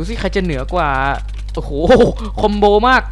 ดูสิใครจะเหนือกว่า โอ้โห คอมโบมาก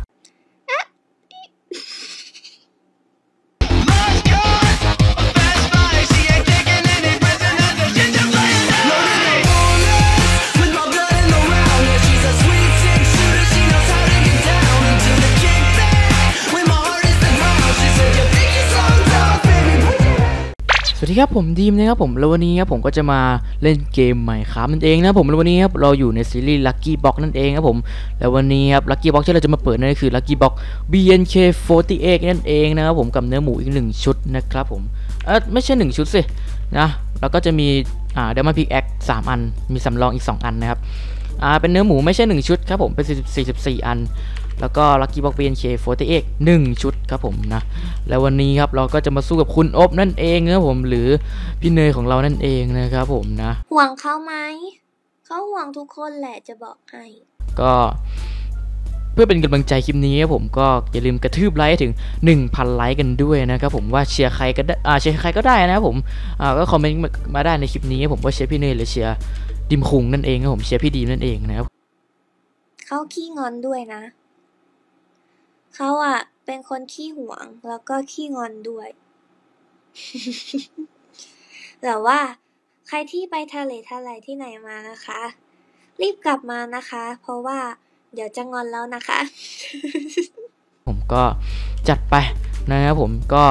สวัสดีครับผมดีมนะครับผมแล้ววันนี้ครับผมก็จะมาเล่นเกมใหม่ครับนั่นเองนะผมแล้ววันนี้ครับเราอยู่ในซีรีส์ Lucky Box นั่นเองครับผมแล้ววันนี้ครับ Lucky Box ที่เราจะมาเปิดนั่นก็คือ Lucky Box BNK48 นั่นเองนะครับผมกับเนื้อหมูอีกหนึ่งชุดนะครับผมเออไม่ใช่หนึ่งชุดสินะแล้วก็จะมีอ่าเดมอนพิกแอคสามอัน มีสำรองอีก 2 อันนะครับอ่าเป็นเนื้อหมูไม่ใช่ 1 ชุดครับผมเป็น 44 อัน แล้วก็ Lucky Box BNK48 1ชุดครับผมนะ แล้ววันนี้ครับเราก็จะมาสู้กับคุณอบนั่นเองนะครับผมหรือพี่เนยของเรานั่นเองนะครับผมนะห่วงเขาไหมเขาห่วงทุกคนแหละจะบอกให้ก็เพื่อเป็นกำลังใจคลิปนี้ครับผมก็อย่าลืมกระทืบไลค์ให้ถึง 1,000 ไลค์กันด้วยนะครับผมว่าเชียร์ใครก็ได้อ่าเชียร์ใครก็ได้นะครับผมอ่าก็คอมเมนต์มาได้ในคลิปนี้ครับผมว่าเชียร์พี่เนยหรือเชียร์ดิมคุงนั่นเองครับผมเชียร์พี่ดีมนั่นเองนะครับเขาขี้งอนด้วยนะ เขาอะเป็นคนขี้หวง แล้วก็ขี้งอนด้วย แต่ว่าใครที่ไปทะเลทลายที่ไหนมานะคะ รีบกลับมานะคะ เพราะว่าเดี๋ยวจะงอนแล้วนะคะ ผมก็จัดไปนะครับผมก็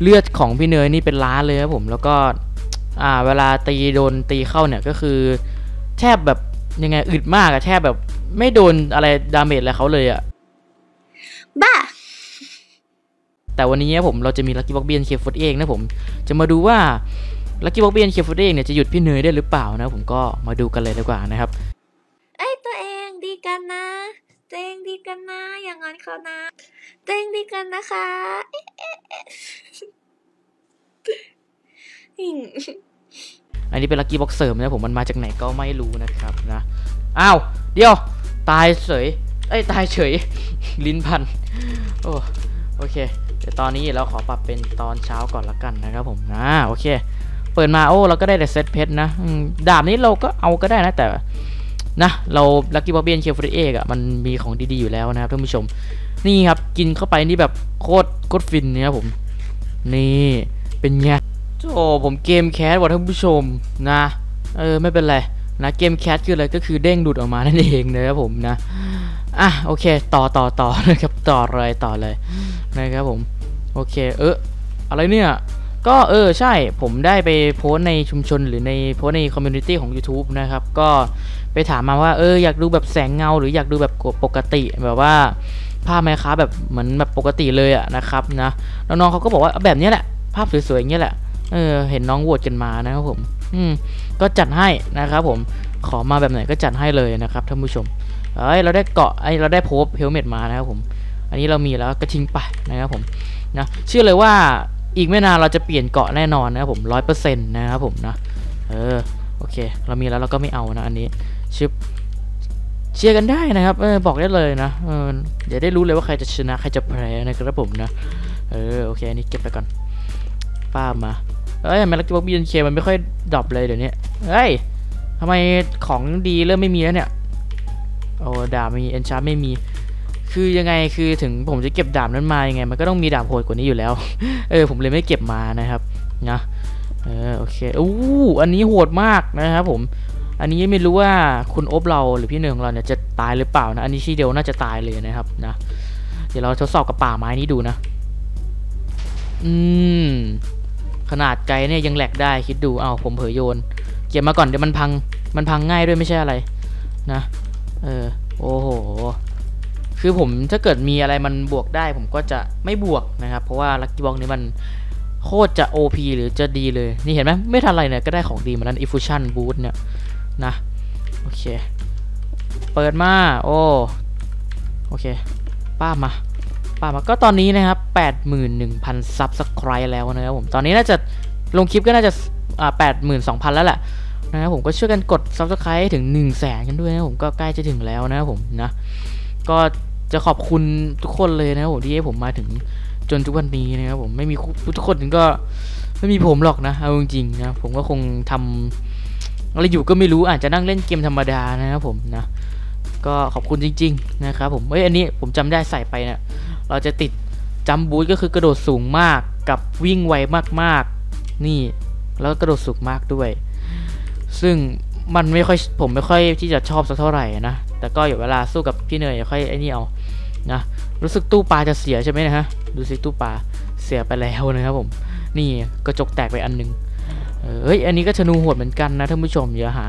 เลือดของพี่เนยนี่เป็นล้านเลยครับผมแล้วก็อ่าเวลาตีโดนตีเข้าเนี่ยก็คือ แทบแบบยังไงอึดมากอะแทบแบบไม่โดนอะไรดาเมจอะไรเขาเลยอะ บ้า แต่วันนี้ผมเราจะมีลักกี้บ็อกเบียนเคฟเองนะผมจะมาดูว่าลักกี้บ็อกเบียนเคฟเองเนี่ยจะหยุดพี่เนยได้หรือเปล่านะผมก็มาดูกันเลยดีกว่านะครับเอ้ยตัวเองดีกันนะตัวเองดีกันนะ อย่างงอนเขานะตัวเองดีกันนะคะเอ๊ะเอ๊ะเอ๊ะอืมอันนี้เป็นลักกี้บ็อกเสริมนะผมมันมาจากไหนก็ไม่รู้นะครับนะอ้าวเดี๋ยวตายเฉยเอ้ยตายเฉย ลิ้นพันโอ้โอเค เดี๋ยวตอนนี้เราขอปรับเป็นตอนเช้าก่อนละกันนะครับผมนะโอเค เปิดมาโอ้เราก็ได้แต่เซตเพชรนะดาบนี้เราก็เอาก็ได้นะแต่นะเราลักกี้บ็อกเบียนเคฟรีเอกอะมันมีของดีๆอยู่แล้วนะครับท่านผู้ชม นี่ครับกินเข้าไปนี่แบบโคตรโคตรฟินนี่ยครับผม นี่เป็นไงโอ้ผมเกมแคสว่ะท่านผู้ชมนะเออไม่เป็นไรนะเกมแคสคืออะไรก็คือเด้งดูดออกมานั่นเองนะครับผมนะอะโอเค ต่อต่อต่อนะครับต่อเลยต่อเลยนะครับผม โอเค เอออะไรเนี่ย ก็เออใช่ผมได้ไปโพสในชุมชนหรือในโพสในคอมมูนิตี้ของ YouTube นะครับ ก็ไปถามมาว่าเอออยากดูแบบแสงเงา หรืออยากดูแบบปกติแบบว่าภาพไหมคะแบบเหมือนแบบปกติเลยอะนะครับนะน้องๆเขาก็บอกว่าแบบเนี้ยแหละ ภาพสวยๆอย่างเงี้ยแหละเออเห็นน้องโหวตกันมานะครับผม อืมก็จัดให้นะครับผมขอมาแบบไหนก็จัดให้เลยนะครับท่านผู้ชมเอ้ยเราได้เกาะไอ้เราได้โพบเฮลเมตมานะครับผม อันนี้เรามีแล้วก็ทิ้งไปนะครับผม นะเชื่อเลยว่าอีกไม่นานเราจะเปลี่ยนเกาะแน่นอนนะครับผมร้อยเปอร์เซ็นต์นะครับผมนะเออโอเค เรามีแล้วเราก็ไม่เอานะอันนี้ชิปเชียร์กันได้นะครับเออบอกได้เลยนะเออเดี๋ยวได้รู้เลยว่าใครจะชนะใครจะแพ้นะครับผมนะเออโอเคอันนี้เก็บไปก่อนป้ามาเอ้ยทำไมลักกี้บ็อกบีนเคมันไม่ค่อยดรอปเลยเดี๋ยวนี้เฮ้ยทำไมของดีเริ่มไม่มีแล้วเนี่ยโอ้ดาบมีเอนชาร์ไม่มี คือยังไงคือถึงผมจะเก็บดาบนั้นมายังไง มันก็ต้องมีดาบโหดกว่านี้อยู่แล้ว เออ ผมเลยไม่เก็บมานะครับนะเออโอเคอู้อันนี้โหดมากนะครับผม อันนี้ไม่รู้ว่าคุณอบเราหรือพี่เนยของเราเนี่ยจะตายหรือเปล่านะ อันนี้ชีเดียวน่าจะตายเลยนะครับนะ เดี๋ยวเราทดสอบกับป่าไม้นี้ดูนะ อืม ขนาดไกลเนี่ยยังแหลกได้คิดดูเอาผมเผยโยน เก็บมาก่อนเดี๋ยวมันพัง มันพังง่ายด้วยไม่ใช่อะไร นะ เออ โอ้โห คือผมถ้าเกิดมีอะไรมันบวกได้ ผมก็จะไม่บวกนะครับ เพราะว่าลักกี้บ็อกนี้มันโคตรจะ OP หรือจะดีเลย นี่เห็นไหมไม่ทันไรเนี่ยก็ได้ของดีมาแล้ว Infusion Boost เนี่ยนะ โอเค เปิดมา โอ้ โอเค ป้ามาป่ามา ก็ตอนนี้นะครับ 81,000 ซับสไครต์แล้วนะครับผม ตอนนี้น่าจะลงคลิปก็น่าจะอ่า82,000 แล้วแหละนะครับผมก็ช่วยกันกด Subscribe ให้ถึง 1 0 0 0 0แสนกันด้วยนะผมก็ใกล้จะถึงแล้วนะครับผมนะ ก็ จะขอบคุณทุกคนเลยนะครับผมที่ให้ผมมาถึงจนทุกวันนี้นะครับผมไม่มีทุกคนก็ไม่มีผมหรอกนะเอาจริงๆนะผมก็คงทำอะไรอยู่ก็ไม่รู้อาจจะนั่งเล่นเกมธรรมดานะครับผมนะก็ขอบคุณจริง ๆ นะครับผมเอ้ยอันนี้ผมจำได้ใส่ไปเนี่ยเราจะติดจัมบูทก็คือกระโดดสูงมากกับวิ่งไวมากๆ นี่แล้วก็กระโดดสูงมากด้วย ซึ่งมันไม่ค่อยผมไม่ค่อยที่จะชอบสักเท่าไหร่นะ แต่ก็อยู่เวลาสู้กับพี่เนยค่อยไอ้นี่เอานะรู้สึกตู้ปลาจะเสียใช่ไหมนะฮะดูสิตู้ปลาเสียไปแล้วนะครับผม นี่กระจกแตกไปอันหนึงเฮ้ยอันนี้ก็ธนูโหดเหมือนกันนะท่านผู้ชมอย่าหา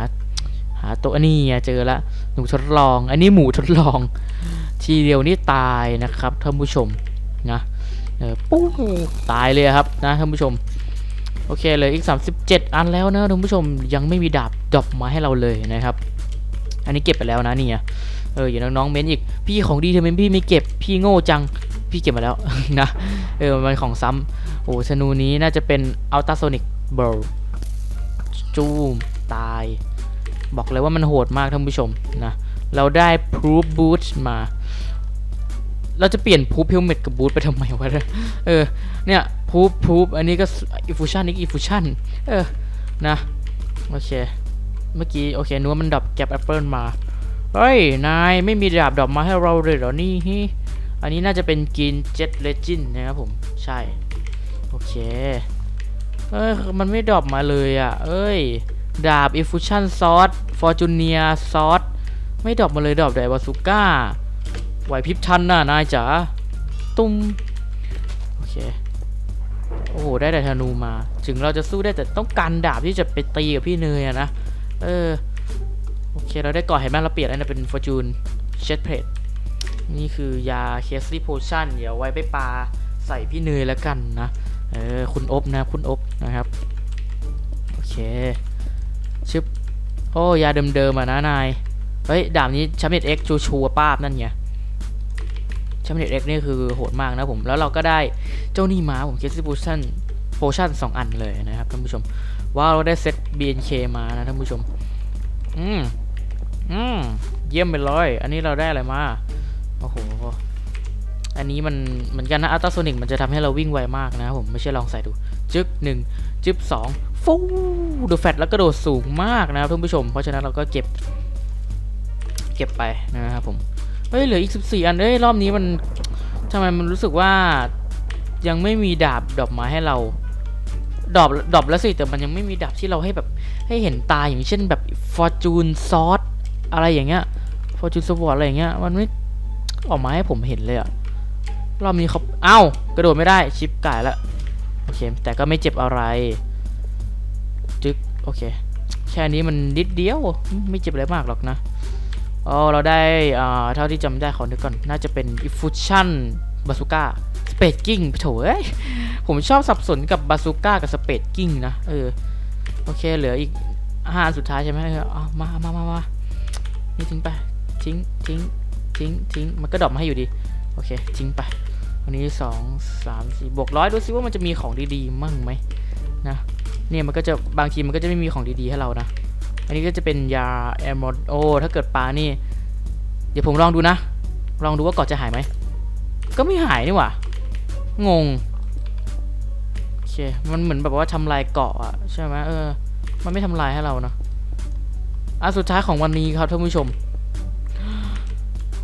หาตัวนี่เจอละหนูทดลอง อันนี้หมูทดลอง ทีเดียวนี่ตายนะครับท่านผู้ชมนะเออปุ๊บตายเลยครับนะท่านผู้ชมโอเคเลยอีก 37 อันแล้วนะท่านผู้ชมยังไม่มีดาบดรอปมาให้เราเลยนะครับ อันนี้เก็บไปแล้วนะเนี่ยเอออย่าน้องๆเม้นอีก พี่ของดีทำไมพี่ไม่เก็บ พี่โง่จัง พี่เก็บมาแล้วนะ เออมันของซ้ำโอ้ธนูนี้น่าจะเป็นอัลต s โซนิกเบิร์จูมตาย บอกเลยว่ามันโหดมากท่านผู้ชมนะ เราได้ proof boot มา เราจะเปลี่ยน proof helmet กับ boot ไปทำไมวะเออ เนี่ย proof proof อันนี้ก็ effusion นี่ effusion เออ นะ โอเค เมื่อกี้โอเคนึกว่ามันดับแก็บแอปเปิลมา เฮ้ย นายไม่มีดาบดอกมาให้เราเลยเหรอนี่ฮิอันนี้น่าจะเป็นกินเจ็ตเลจินนะครับผม ใช่ โอเค เอ้ย มันไม่ดรอปมาเลยอะ เอ้ย ดาบ effusion sword fortunia sword ไม่ดรอปมาเลยดรอปแต่บาซูก้าไหวพริบทันน่ะ นายจ๋า ตุ้ม โอเค โอ้โห ได้แต่ธนูมา ถึงเราจะสู้ได้แต่ต้องการดาบที่จะไปตีกับพี่เนยอะนะ เออ โอเค เราได้ก่อเห็นไหมเราเปลี่ยนอันนั้นเป็น fortune shed plate นี่คือยา c a s e y potion เดี๋ยวไว้ไปปลาใส่พี่เนยแล้วกันนะ เออ คุณอบนะ คุณอบนะครับ โอเค ชึบ โอ้ยาเดิมๆอะนะนาย เฮ้ย ดาบนี้ชัมเน็ตเอ็กชัวร์ป้าบนั่นไงชัมเน็ตเอ็กนี่คือโหดมากนะผม แล้วเราก็ได้เจ้านี่มาผมเคส y โพชั่นโพชั่นสองอันเลยนะครับท่านผู้ชม ว้าวเราได้เซต BNK มานะท่านผู้ชม อืม อืม เยี่ยมไปเลยอันนี้เราได้อะไรมา โอ้โห อันนี้มันเหมือนกันนะอัลตราโซนิกมันจะทำให้เราวิ่งไวมากนะครับผม ไม่ใช่ลองใส่ดู จึ๊กหนึ่งจึ๊บสองฟูดูแฟตแล้วก็โดดสูงมากนะครับท่านผู้ชม เพราะฉะนั้นเราก็เก็บ เก็บไปนะครับผม เฮ้ย เหลืออีก 14 อันเอ้ย รอบนี้มันทำไมมันรู้สึกว่ายังไม่มีดาบดอกไม้ให้เรา ดอบดอบแล้วสิแต่มันยังไม่มีดาบที่เราให้แบบให้เห็นตาอย่างเช่นแบบ Fortune Sword อะไรอย่างเงี้ย Fortune Sword อะไรอย่างเงี้ยมันไม่ออกมาให้ผมเห็นเลยอะรอบนี้เขาเอ้ากระโดดไม่ได้ชิปก่ายแล้วโอเค แต่ก็ไม่เจ็บอะไรจึ๊กโอเคแค่นี้มันนิดเดียวไม่เจ็บอะไรมากหรอกนะอ๋อเราได้อ่าเท่าที่จำได้ขอนึกก่อน น่าจะเป็นอิฟูชั่นบาสุก้า Effusion Bazooka Spade King โถเอ้ยผมชอบสับสนกับบาซูก้ากับ Spade King นะ เออ โอเค เหลืออีกห้าสุดท้ายใช่ไหมเอามามามามานี่ทิ้งไป ทิ้ง ทิ้ง ทิ้ง ทิ้ง มันก็ดรอปมาให้อยู่ดี โอเค ทิ้งไปอันนี้สองสามสี่บวกร้อยดูซิว่ามันจะมีของดีๆ มั่งไหมนะ เนี่ยมันก็จะ บางทีมันก็จะไม่มีของดีๆ ให้เรานะ อันนี้ก็จะเป็นยาแอมอดโอ ถ้าเกิดปลานี่ เดี๋ยวผมลองดูนะ ลองดูว่าเกาะจะหายไหม ก็ไม่หายนี่หว่า งง โอเค มันเหมือนแบบว่าทำลายเกาะอะใช่ไหมเออ มันไม่ทำลายให้เราเนาะอันสุดท้ายของวันนี้ครับท่านผู้ชม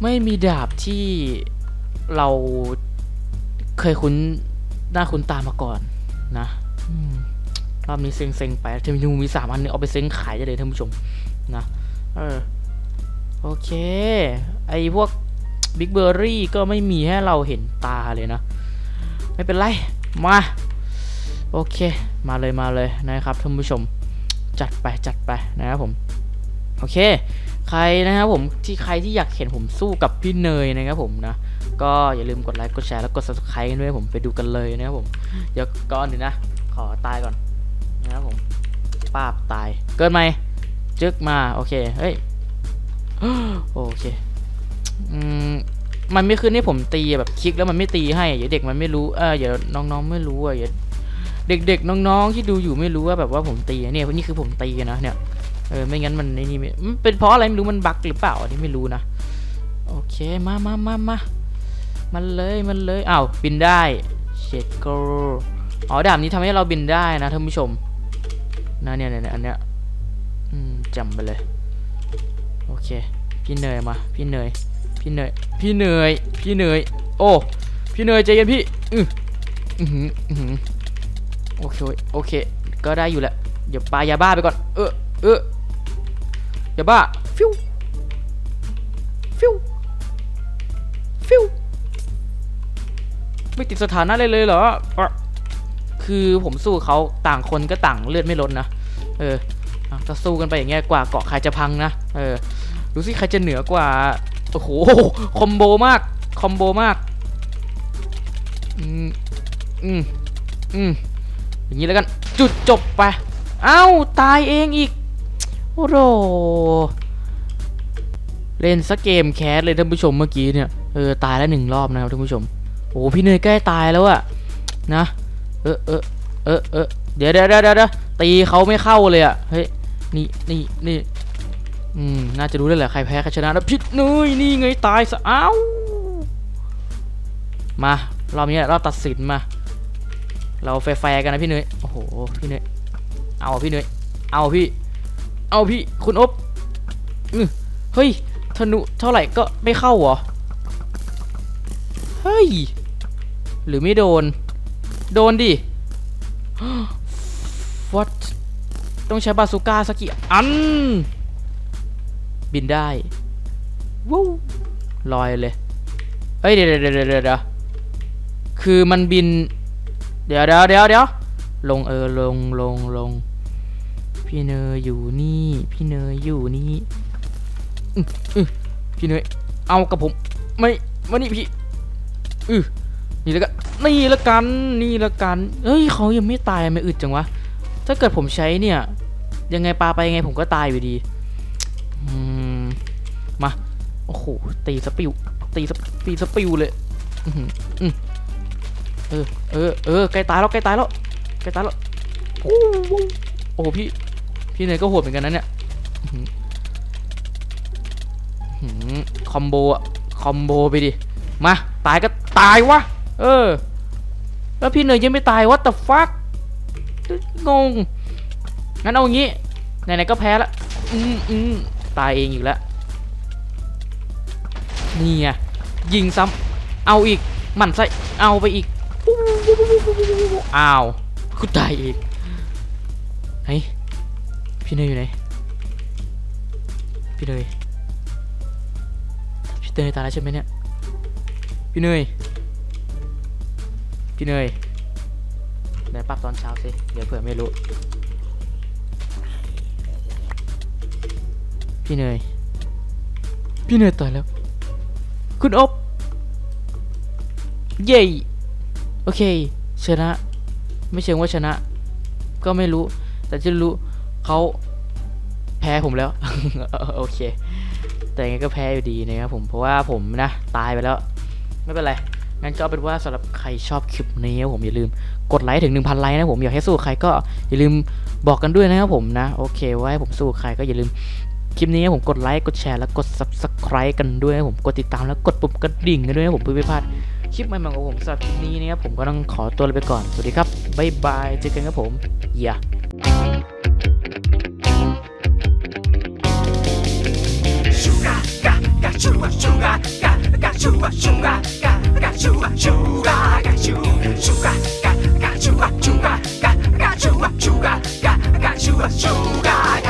ไม่มีดาบที่เราเคยคุ้นหน้าคุ้นตามาก่อนนะรอบนี้เซ็งๆไปเทมินูมีสามอันนึงเอาไปเซ็งขายได้เลยท่านผู้ชมนะ เออ โอเค ไอพวกบิ๊กเบอร์รี่ก็ไม่มีให้เราเห็นตาเลยนะ ไม่เป็นไรมาโอเคมาเลยมาเลยนะครับท่านผู้ชมจัดไปจัดไปนะครับผมโอเค ใครนะครับผมที่ใครที่อยากเห็นผมสู้กับพี่เนยนะครับผมนะก็อย่าลืมกดไลค์กดแชร์แล้วกด subscribe กันด้วยผมไปดูกันเลยนะครับผมเดี๋ยวก่อนหนึ่งนะ ขอตายก่อนนะครับผมป้าบตายเกินไหมจึกมาโอเคเฮ้ยโอเคอืม มันไม่ขึ้นให้ผมตีแบบคลิกแล้วมันไม่ตีให้อะเดี๋ยวเด็กมันไม่รู้เออเดี๋ยวน้องๆไม่รู้อะเดี๋ยวเด็ก ๆ น้องๆที่ดูอยู่ไม่รู้ว่าแบบว่าผมตีเนี่ยนี่คือผมตีนะเนี่ยเออไม่งั้นมันไอ้นี่มันเป็นเพราะอะไรไม่รู้มันบั๊กหรือเปล่าอันนี้ไม่รู้นะโอเคมามามามามันเลยมันเลยอ้าวบินได้เช็ดโกอ๋อดาบนี้ทำให้เราบินได้นะท่านผู้ชมนะเนี่ยเนี่ยเนี่ยอันเนี้ยจำไปเลยโอเคพี่เนยมาพี่เนย พี่เนยพี่เนยพี่เนยโอ้พี่เนยใจเย็นพี่อืออือหืออือหือโอเคโอเค ก็ได้อยู่แหละเดี๋ยวปายาบ้าไปก่อนเออเออยาบ้าฟิวฟิวฟิวไม่ติดสถานะเลยเลยเหรออะคือผมสู้เขาต่างคนก็ต่างเลือดไม่ลดนะเอออะสู้กันไปอย่างเงี้ยกว่าเกาะใครจะพังนะเออดูสิใครจะเหนือกว่า โอ้โหคอมโบมากคอมโบมากอืมอืมอืมอย่างนี้แล้วกันจุดจบไปเอ้าตายเองอีกโอ้โหเล่นสักเกมแคสเลยท่านผู้ชมเมื่อกี้เนี่ยเออตายแล้วหนึ่งรอบนะครับท่านผู้ชมโอ้โหพี่เนยใกล้ตายแล้วอะนะเออเออเออเออเดี๋ยวเดี๋ยวเดี๋ยวเดี๋ยวตีเขาไม่เข้าเลยอะเฮ้ยนี่นี่นี่ อืม น่าจะรู้แล้แหละใครแพ้ใครชนะแล้วพิษเนยนี่ไงตายซะเอ้ามารอบนี้แหละรอบตัดสินมา เราแฟร์กันนะพี่เนยโอ้โหพี่เนยเอาพี่เนยเอาพี่ เอาพี่คุณอบเฮ้ยธนูเท่าไหร่ก็ไม่เข้าเหรอเฮ้ยหรือไม่โดน โดนดิ what ต้องใช้บาซูก้าสักกี่อัน บินได้วู้ลอยเลยเฮ้ยเดี๋ยวเดี๋ยวเดี๋ยวเดี๋ยวคือมันบิน เดี๋ยวเดี๋ยวเดี๋ยวเดี๋ยวลงเออลงลงลงพี่เนยอยู่นี่ พี่เนยอยู่นี่อื้ออื้อพี่เนยเอากับผม ไม่มานี่พี่อือนี่แล้วกันนี่แล้วกันนี่แล้วกันเฮ้ยเขายังไม่ตายไม่อึดจังวะถ้าเกิดผมใช้เนี่ย ยังไงปลาไปยังไงผมก็ตายอยู่ดีอืม มา โอ้โห ตีสปิว ตีสตีสปิวเลยเออ เออ เออ ใกล้ตายแล้ว ใกล้ตายแล้ว ใกล้ตายแล้ว โอ้โห พี่ พี่เนยก็โหดเหมือนกันนะเนี่ยคอมโบอะคอมโบไปดิ มา ตายก็ตายวะ เออ แล้วพี่เนยยังไม่ตายวะแต่ฟักงง งั้นเอาอย่างงี้ ไหนๆก็แพ้ละ อืมอืมตายเองอีกแล้ว นี่ไงยิงซ้ำเอาอีกหมันไส้เอาไปอีกอ้าวกูตายอีกเฮ้ยพี่เนยอยู่ไหนพี่เนยพี่เนยตายแล้วใช่ไหมเนี่ยพี่เนยพี่เนยเดี๋ยวปรับตอนเช้าสิเดี๋ยวเผื่อไม่รู้พี่เนยพี่เนยตายแล้ว คุณอบ เย้โอเค ชนะ ไม่เชิงว่าชนะ ก็ไม่รู้ แต่จะรู้เขาแพ้ผมแล้ว โอเค แต่ยังไงก็แพ้อยู่ดีนะครับผม เพราะว่าผมนะ ตายไปแล้ว ไม่เป็นไร งั้นก็เอาเป็นว่าสำหรับใครชอบคลิปนี้ผมอย่าลืมกดไลค์ถึง 1,000 ไลค์นะผม อยากให้สู้ใครก็อย่าลืมบอกกันด้วยนะครับผมนะ โอเคว่าให้ผมสู้ใครก็อย่าลืม คลิปนี้ผมกดไลค์กดแชร์แล้วกด subscribe กันด้วยผมกดติดตามแล้วกดปุ่มกระดิ่งกันด้วยผมเพื่อไม่พลาดคลิปใหม่ๆของผมสำหรับคลิปนี้นะครับผมก็ต้องขอตัวลาไปก่อน สวัสดีครับบ๊ายบายเจอกันครับผมอย่า Sugar, got, got you sugar, got, got you sugar, got, got you sugar, got you, sugar, got, got you a sugar, got, got you sugar, got, got you sugar.